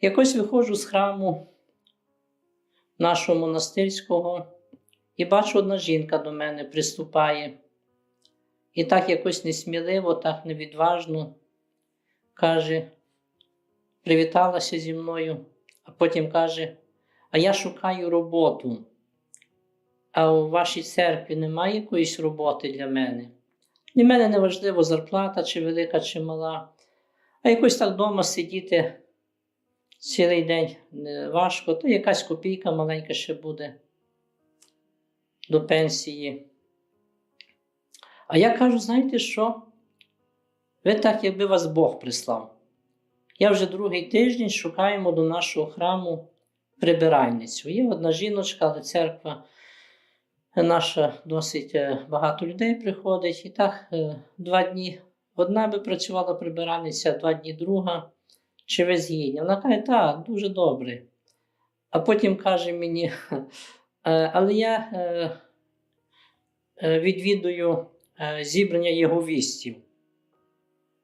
Якось виходжу з храму нашого монастирського і бачу, одна жінка до мене приступає. І так якось несміливо, так невідважно каже, привіталася зі мною, а потім каже: А я шукаю роботу. А у вашій церкві немає якоїсь роботи для мене. Для мене не важливо зарплата, чи велика, чи мала. А якось так вдома сидіти цілий день важко, то якась копійка маленька ще буде до пенсії. А я кажу, знаєте що? Ви так, якби вас Бог прислав. Я вже другий тиждень шукаємо до нашого храму прибиральницю. Є одна жіночка, але церква наша досить е, багато людей приходить. І так, е, два дні одна би працювала прибиральниця, два дні друга. Чи ви згідні? Вона каже, так, дуже добре. А потім каже мені, «Е, але я е, е, відвідую зібрання єговістів.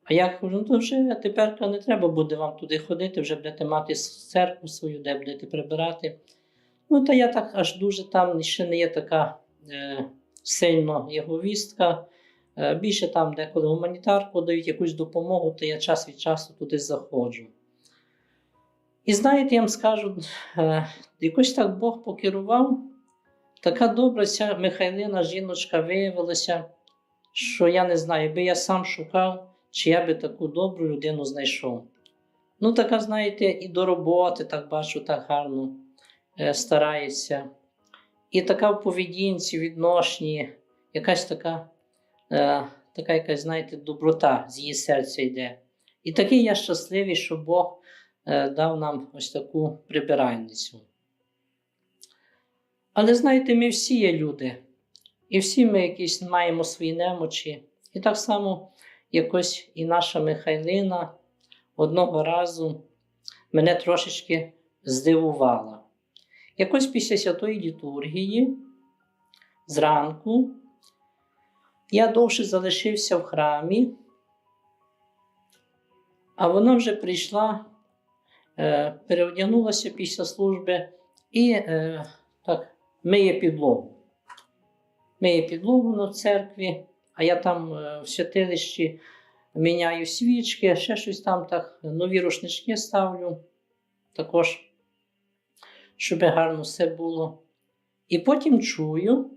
А я кажу, ну то вже тепер не треба буде вам туди ходити, вже будете мати церкву свою, де будете прибирати. Ну, та я так аж дуже там ще не є така е, сильно єговістка. Е, більше там, деколи гуманітарку дають якусь допомогу, то я час від часу туди заходжу. І знаєте, я вам скажу, е, якось так Бог покерував, така добра ця Михайлина жіночка виявилася, що я не знаю, якби я сам шукав, чи я би таку добру людину знайшов. Ну, така, знаєте, і до роботи, так бачу, так гарно е, старається. І така в поведінці, відношенні, якась така, е, така якась, знаєте, доброта з її серця йде. І такий я щасливий, що Бог е, дав нам ось таку прибиральницю. Але знаєте, ми всі є люди, і всі ми якісь маємо свої немочі. І так само якось і наша Михайлина одного разу мене трошечки здивувала. Якось після святої літургії зранку я довше залишився в храмі, а вона вже прийшла, е, переодягнулася після служби і е, так, миє підлогу. Миє підлогу на церкві, а я там е, в святилищі міняю свічки, ще щось там так, нові рушнички ставлю також, щоб гарно все було. І потім чую,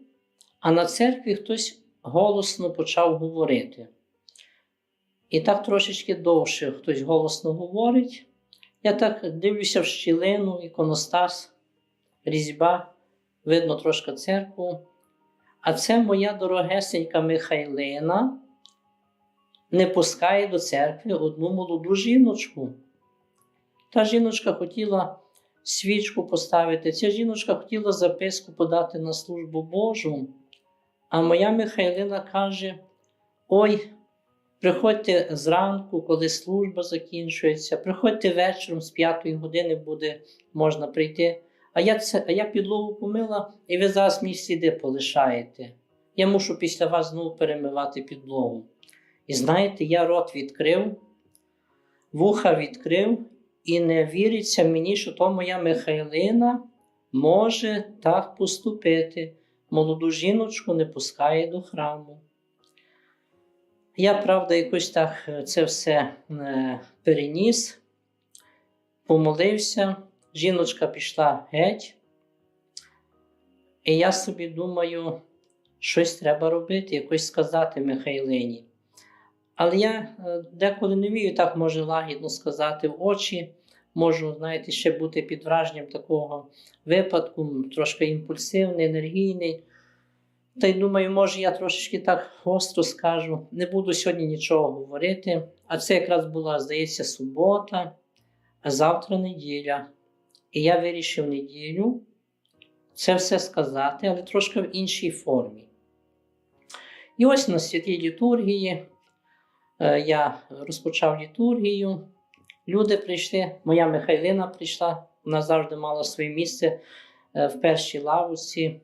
а на церкві хтось голосно почав говорити. І так трошечки довше хтось голосно говорить. Я так дивлюся в щілину, іконостас, різьба, видно трошки церкву. А це моя дорогесенька Михайлина не пускає до церкви одну молоду жіночку. Та жіночка хотіла свічку поставити, ця жіночка хотіла записку подати на службу Божу. А моя Михайлина каже: Ой, приходьте зранку, коли служба закінчується, приходьте вечором з п'ятої години буде можна прийти. А я це, а я підлогу помила, і ви зараз мій сліди полишаєте. Я мушу після вас знову перемивати підлогу. І знаєте, я рот відкрив, вуха відкрив, і не віриться мені, що то моя Михайлина може так поступити. Молоду жіночку не пускає до храму. Я, правда, якось так е, це все е, переніс, помолився, жіночка пішла геть. І я собі думаю, щось треба робити, якось сказати Михайлині. Але я е, деколи не вмію так може лагідно сказати в очі. Можу, знаєте, ще бути під враженням такого випадку, трошки імпульсивний, енергійний. Та й думаю, може, я трошечки так гостро скажу. Не буду сьогодні нічого говорити. А це якраз була, здається, субота, а завтра неділя. І я вирішив неділю це все сказати, але трошки в іншій формі. І ось на святій літургії е, я розпочав літургію. Люди прийшли, моя Михайлина прийшла, вона завжди мала своє місце е, в першій лавуці.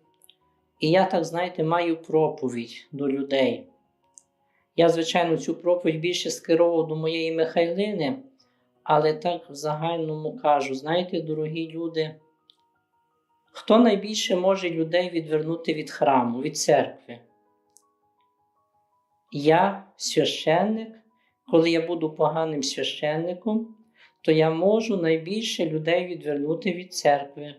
І я, так знаєте, маю проповідь до людей. Я, звичайно, цю проповідь більше скеровував до моєї Михайлини, Але так в загальному кажу, знаєте, дорогі люди, хто найбільше може людей відвернути від храму, від церкви? Я священник, коли я буду поганим священником, то я можу найбільше людей відвернути від церкви.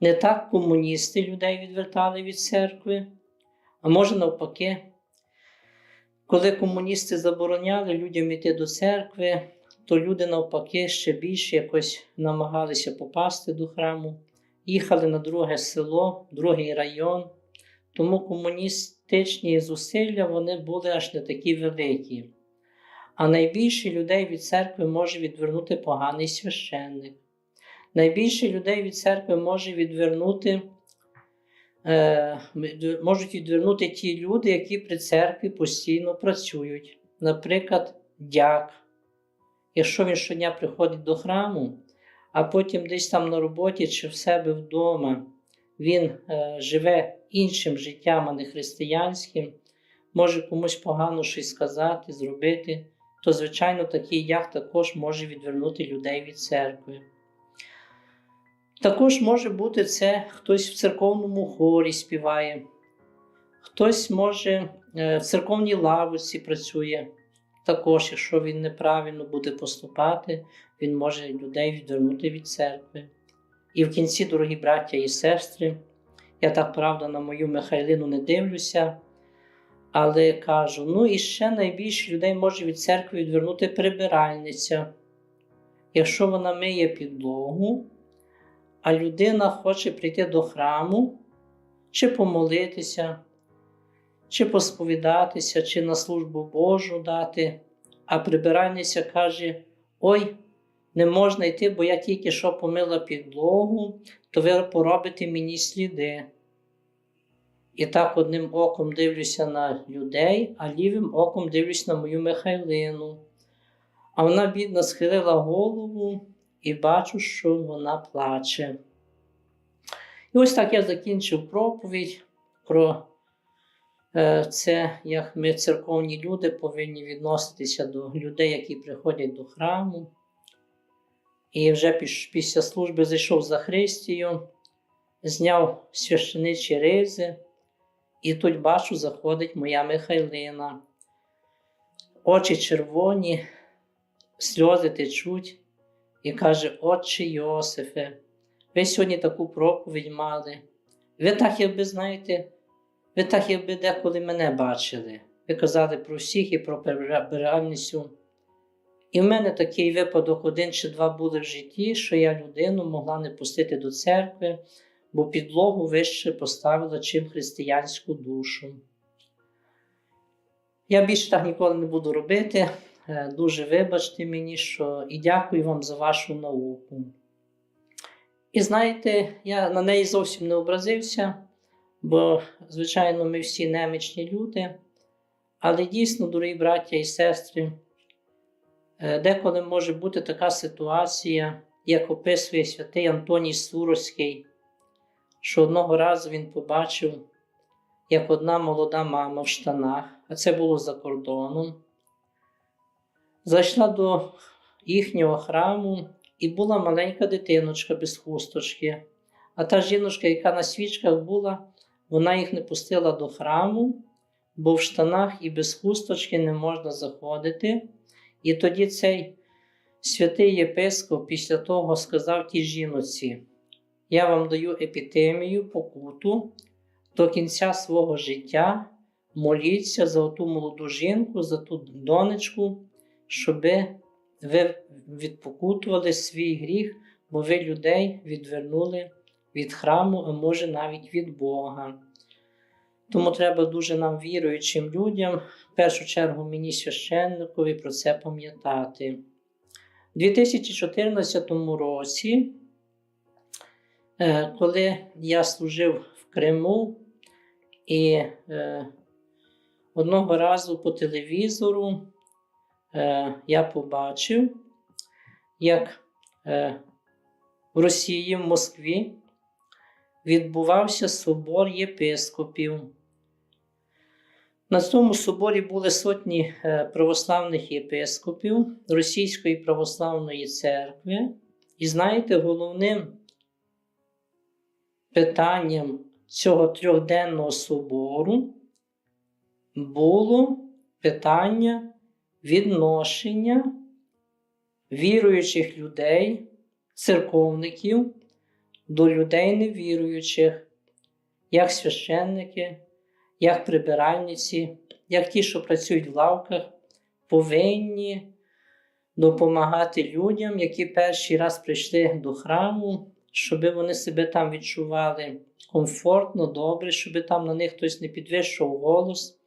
Не так комуністи людей відвертали від церкви, а може навпаки, коли комуністи забороняли людям йти до церкви, то люди навпаки ще більше якось намагалися попасти до храму, їхали на друге село, другий район. Тому комуністичні зусилля вони були аж не такі великі. А найбільше людей від церкви може відвернути поганий священник. Найбільше людей від церкви може відвернути, е, можуть відвернути ті люди, які при церкві постійно працюють. Наприклад, дяк. Якщо він щодня приходить до храму, а потім десь там на роботі чи в себе вдома він е, живе іншим життям, а не християнським, може комусь погано щось сказати, зробити, то, звичайно, такий як також може відвернути людей від церкви. Також може бути це хтось в церковному хорі співає, хтось може е, в церковній лавочці працює. Також, якщо він неправильно буде поступати, він може людей відвернути від церкви. І в кінці, дорогі браття і сестри, я так правда на мою Михайлину не дивлюся, але кажу: ну і ще найбільше людей може від церкви відвернути прибиральниця. Якщо вона миє підлогу, а людина хоче прийти до храму, чи помолитися, чи посповідатися, чи на службу Божу дати, а прибиральниця каже: Ой, не можна йти, бо я тільки що помила підлогу, то ви поробите мені сліди. І так одним оком дивлюся на людей, а лівим оком дивлюсь на мою Михайлину. А вона, бідна, схилила голову і бачу, що вона плаче. І ось так я закінчив проповідь про е, це, як ми, церковні люди, повинні відноситися до людей, які приходять до храму. І вже після служби зайшов за Христію, зняв священичі ризи, і тут бачу, заходить моя Михайлина. Очі червоні, сльози течуть, і каже: Отче Йосифе, ви сьогодні таку проповідь мали. Ви так, якби знаєте, ви так, якби деколи мене бачили. Ви казали про всіх і про прибиральницю. І в мене такий випадок один чи два були в житті, що я людину могла не пустити до церкви, бо підлогу вище поставила, чим християнську душу. Я більше так ніколи не буду робити. Е, Дуже вибачте мені, що і дякую вам за вашу науку. І знаєте, я на неї зовсім не образився, бо, звичайно, ми всі немічні люди. Але дійсно, дорогі браття і сестри, е, деколи може бути така ситуація, як описує святий Антоній Суровський, що одного разу він побачив, як одна молода мама в штанах, а це було за кордоном, зайшла до їхнього храму і була маленька дитиночка без хусточки. А та жіночка, яка на свічках була, вона їх не пустила до храму, бо в штанах і без хусточки не можна заходити. І тоді цей святий єпископ після того сказав тій жіноці: Я вам даю епітемію, покуту до кінця свого життя. Моліться за ту молоду жінку, за ту донечку, щоби ви відпокутували свій гріх, бо ви людей відвернули від храму, а може навіть від Бога. Тому треба дуже нам віруючим людям, в першу чергу мені священникові про це пам'ятати. У 2014 році, коли я служив в Криму, і е, одного разу по телевізору е, я побачив, як е, в Росії, в Москві відбувався собор єпископів. На цьому соборі були сотні е, православних єпископів Російської православної церкви. І знаєте, головним питанням цього трьохденного собору було питання відношення віруючих людей, церковників до людей невіруючих, як священники, як прибиральниці, як ті, що працюють в лавках, повинні допомагати людям, які перший раз прийшли до храму, щоб вони себе там відчували комфортно, добре, щоб там на них хтось не підвищував голос,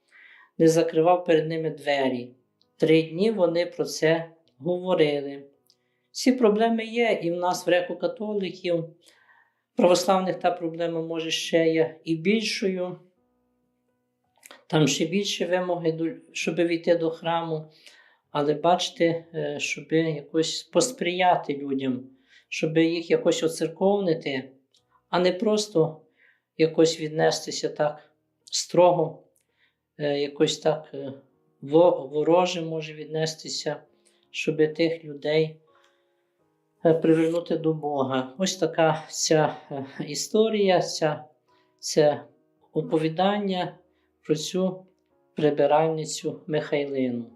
не закривав перед ними двері. Три дні вони про це говорили. Ці проблеми є і в нас в греко-католиків. Православних та проблема може ще є і більшою. Там ще більше вимоги, щоб війти до храму. Але бачите, щоб якось посприяти людям, щоб їх якось оцерковнити, а не просто якось віднестися так строго, е, якось так е, вороже може віднестися, щоб тих людей е, привернути до Бога. Ось така ця історія, ця, це оповідання про цю прибиральницю Михайлину.